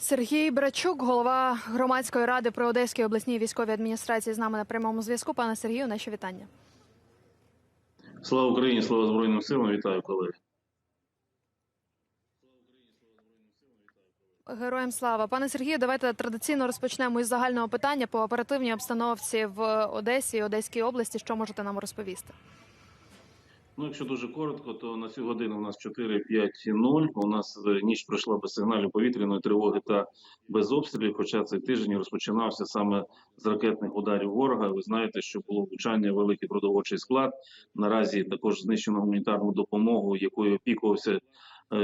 Сергій Брачук, голова громадської ради при Одеській обласній військовій адміністрації, з нами на прямому зв'язку. Пане Сергію, наші вітання. Слава Україні, слава Збройним силам. Вітаю колеги. Героям слава, пане Сергію. Давайте традиційно розпочнемо із загального питання по оперативній обстановці в Одесі і Одеській області. Що можете нам розповісти? Ну, якщо дуже коротко, то на цю годину у нас 4-5-0. У нас е, ніч пройшла без сигналів повітряної тривоги та без обстрілів. Хоча цей тиждень розпочинався саме з ракетних ударів ворога. Ви знаєте, що було влучання великий продовольчий склад. Наразі також знищено гуманітарну допомогу, якою опікувався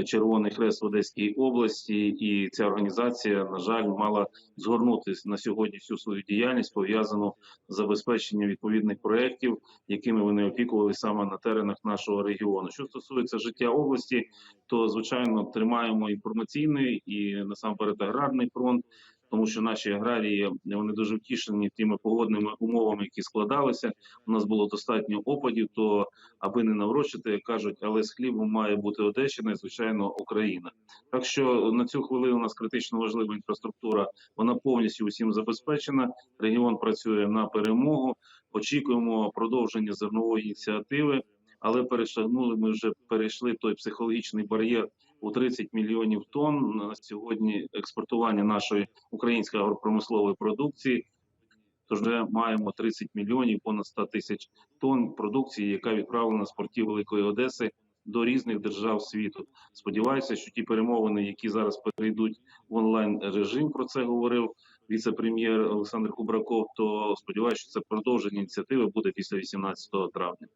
Червоний Хрест в Одеській області, і ця організація, на жаль, мала згорнути на сьогодні всю свою діяльність пов'язану з забезпеченням відповідних проєктів, якими вони опікувалися саме на теренах нашого регіону. Що стосується життя області, то звичайно тримаємо інформаційний і насамперед аграрний фронт. Тому що наші аграрії вони дуже втішені тими погодними умовами, які складалися. У нас було достатньо опадів, то аби не наврочити, кажуть, але з хлібом має бути Одещина, і, звичайно, Україна. Так що на цю хвилину у нас критично важлива інфраструктура. Вона повністю усім забезпечена. Регіон працює на перемогу. Очікуємо продовження зернової ініціативи, але перешагнули. Ми вже перейшли той психологічний бар'єр у 30 мільйонів тонн на сьогодні експортування нашої української агропромислової продукції. Тож вже маємо 30 мільйонів понад 100 тисяч тонн продукції, яка відправлена з портів Великої Одеси до різних держав світу. Сподіваюся, що ті перемовини, які зараз перейдуть в онлайн режим, про це говорив віце-прем'єр Олександр Кубраков. То сподіваюся, що це продовження ініціативи буде після 18 травня.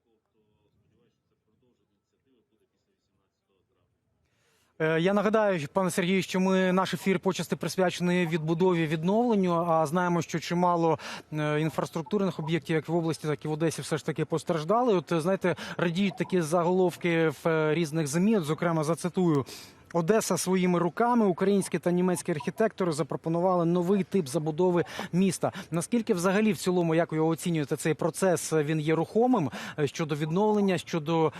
Я нагадаю, пане Сергію, що ми наш ефір почасти присвячений відбудові відновленню. А знаємо, що чимало е, інфраструктурних об'єктів, як в області, так і в Одесі, все ж таки постраждали. От е, знаєте, радіють такі заголовки в е, різних ЗМІ. Зокрема, зацитую. Одеса своїми руками українські та німецькі архітектори запропонували новий тип забудови міста. Наскільки взагалі в цілому, як ви оцінюєте, цей процес він є рухомим е, щодо відновлення, щодо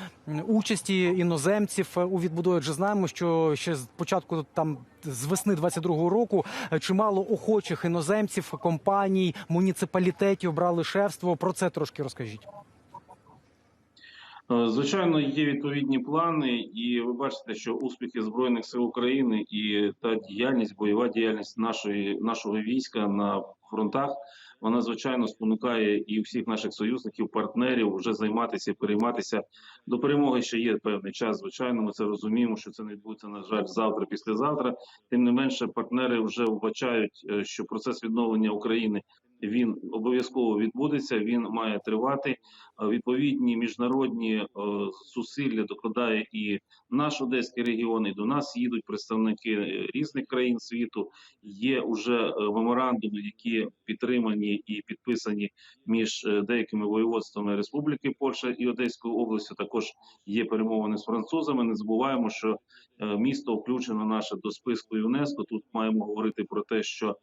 участі іноземців е, у відбудові? Адже знаємо, що ще з початку там з весни 22-го року е, чимало охочих іноземців, компаній, муніципалітетів брали шефство. Про це трошки розкажіть. Е, Звичайно, є відповідні плани, і ви бачите, що успіхи збройних сил України і та діяльність, бойова діяльність нашої нашого війська на фронтах, вона звичайно спонукає і всіх наших союзників, партнерів вже займатися, перейматися до перемоги. Ще є певний час. Звичайно, ми це розуміємо, що це не відбудеться на жаль завтра, післязавтра. Тим не менше, партнери вже вбачають, е, що процес відновлення України. Він обов'язково відбудеться. Він має тривати. Е, Відповідні міжнародні е, зусилля докладає і наш одеський регіон. І до нас їдуть представники е, різних країн світу. Є уже меморандуми, які підтримані і підписані між деякими воєводствами Республіки Польща і Одеською областю. Також є перемовини з французами. Не забуваємо, що місто включено наше до списку ЮНЕСКО. Тут маємо говорити про те, що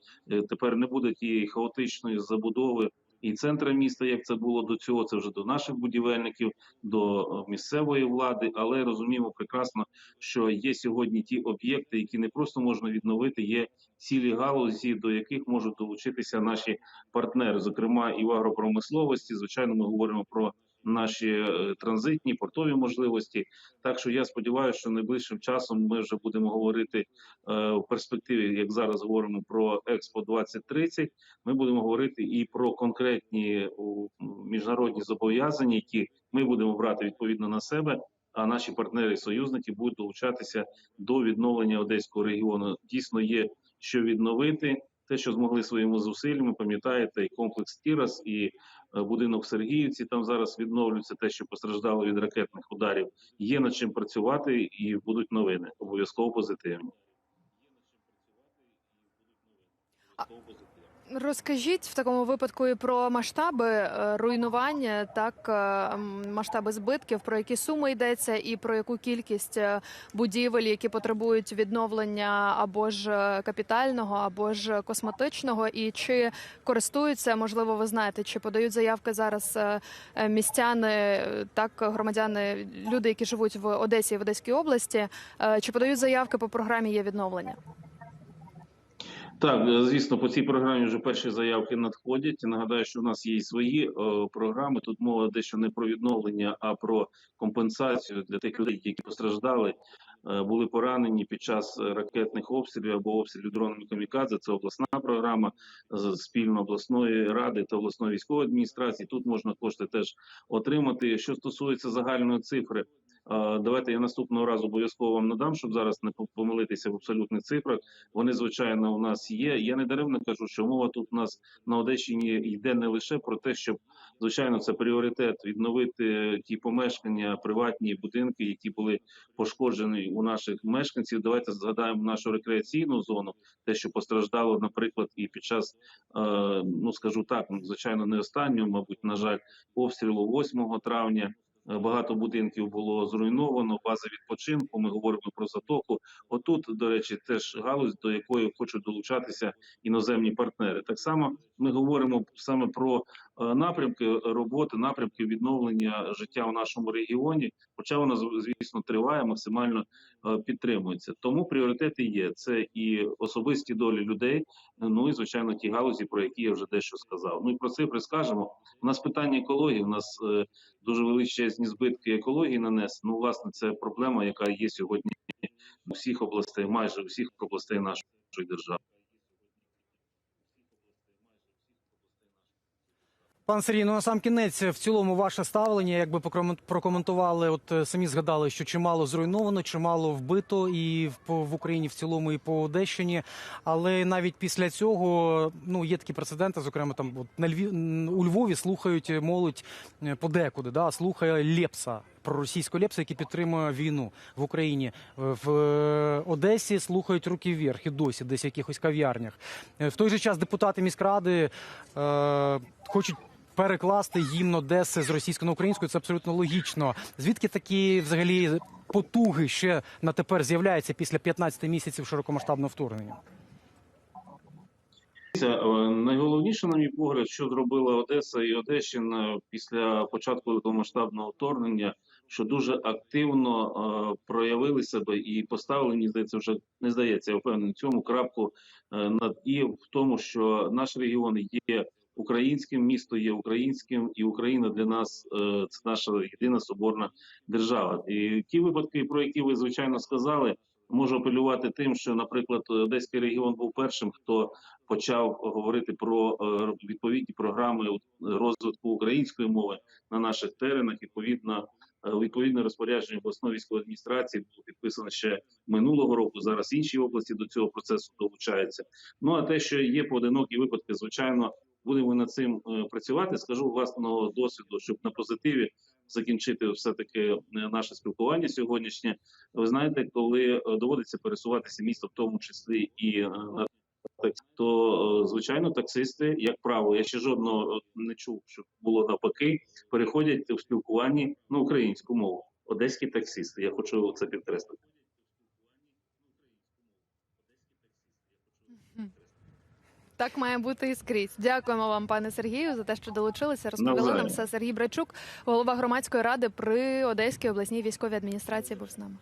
тепер не буде тієї хаотичної забудови і центра міста, як це було до цього. Це вже до наших будівельників, до е, місцевої влади. Але розуміємо прекрасно, що є сьогодні ті об'єкти, які не просто можна відновити, є цілі галузі, до яких можуть долучитися наші партнери, зокрема і в агропромисловості. Звичайно, ми говоримо про наші е, транзитні портові можливості. Так що я сподіваюся, що найближчим часом ми вже будемо говорити е, в перспективі, як зараз говоримо про Експо 2030, Ми будемо говорити і про конкретні міжнародні зобов'язання, які ми будемо брати відповідно на себе. А наші партнери і союзники будуть долучатися до відновлення одеського регіону. Дійсно є що відновити. Те, що змогли своїми зусиллями, пам'ятаєте, і комплекс Тірас, і е, будинок в Сергіївці там зараз відновлюється. Те, що постраждало від ракетних ударів, є над чим працювати, і будуть новини обов'язково позитивні. Розкажіть в такому випадку і про масштаби е, руйнування, так е, масштаби збитків, про які суми йдеться, і про яку кількість е, будівель, які потребують відновлення або ж капітального, або ж косметичного, і чи користуються, можливо, ви знаєте, чи подають заявки зараз містяни, так громадяни, люди, які живуть в Одесі і в Одеській області, чи подають заявки по програмі є відновлення? Так, е, звісно, по цій програмі вже перші заявки надходять. Нагадаю, що в нас є і свої е, програми. Тут мова дещо не про відновлення, а про компенсацію для тих людей, які постраждали, е, були поранені під час ракетних обстрілів або обстрілів дронами камікадзе. Це обласна програма з спільно обласної ради та обласної військової адміністрації. Тут можна кошти теж отримати. Що стосується загальної цифри. Е, Давайте я наступного разу обов'язково вам надам, щоб зараз не по- помилитися в абсолютних цифрах. Вони звичайно у нас є. Я не даремно кажу, що мова тут у нас на Одещині йде не лише про те, щоб звичайно це пріоритет відновити ті помешкання, приватні будинки, які були пошкоджені у наших мешканців. Давайте згадаємо нашу рекреаційну зону, те, що постраждало, наприклад, і під час е, ну скажу так, звичайно, не останнього, мабуть, на жаль, обстрілу 8 травня. Багато будинків було зруйновано, бази відпочинку. Ми говоримо про затоку. Отут, до речі, теж галузь, до якої хочуть долучатися іноземні партнери. Так само ми говоримо саме про е, напрямки роботи, напрямки відновлення життя в нашому регіоні. Хоча вона звісно триває, максимально е, підтримується. Тому пріоритети є. Це і особисті долі людей. Ну і звичайно, ті галузі, про які я вже дещо сказав. Ну і про цифри скажемо. У нас питання екології. У нас е, дуже величезні збитки екології нанесено. Ну, власне, це проблема, яка є сьогодні у всіх областей, майже у всіх областей нашої держави. Пан Сергій, ну на сам кінець в цілому ваше ставлення, якби прокоментували, от е, самі згадали, що чимало зруйновано, чимало вбито і в, в Україні в цілому, і по Одещині. Але навіть після цього ну є такі прецеденти, зокрема там от на Львів у Львові слухають молодь е, подекуди, да слухає Лепса. Проросійського Лепса, який підтримує війну в Україні в е, Одесі, слухають руки вверх і досі, десь в якихось кав'ярнях. Е, В той же час депутати міськради е, хочуть перекласти гімн Одеси з російської на українську. Це абсолютно логічно. Звідки такі взагалі потуги ще на тепер з'являються після 15 місяців широкомасштабного вторгнення? Е, Найголовніше, на мій погляд, що зробила Одеса і Одещина після початку повномасштабного вторгнення, що дуже активно е, проявили себе і поставили, мені здається, вже не здається, я впевнений цьому крапку е, над і в тому, що наш регіон є українським, місто є українським, і Україна для нас е, це наша єдина соборна держава. І ті випадки, про які ви звичайно сказали. Можу апелювати тим, що, наприклад, Одеський регіон був першим, хто почав говорити про е, відповідні програми розвитку української мови на наших теренах. Відповідно, е, відповідне розпорядження обласної військової адміністрації було підписано ще минулого року. Зараз інші області до цього процесу долучаються. Ну а те, що є поодинокі випадки, звичайно, будемо над цим е, працювати. Скажу власного досвіду, щоб на позитиві закінчити все таки наше спілкування сьогоднішнє. Ви знаєте, коли е, доводиться пересуватися місто, в тому числі і е, на то е, звичайно таксисти, як правило, я ще жодного е, не чув, щоб було навпаки, переходять в спілкуванні на українську мову. Одеські таксисти. Я хочу це підкреслити. Так має бути і скрізь. Дякуємо вам, пане Сергію, за те, що долучилися. Розповіли нам все. Сергій Брачук, голова громадської ради при Одеській обласній військовій адміністрації, був з нами.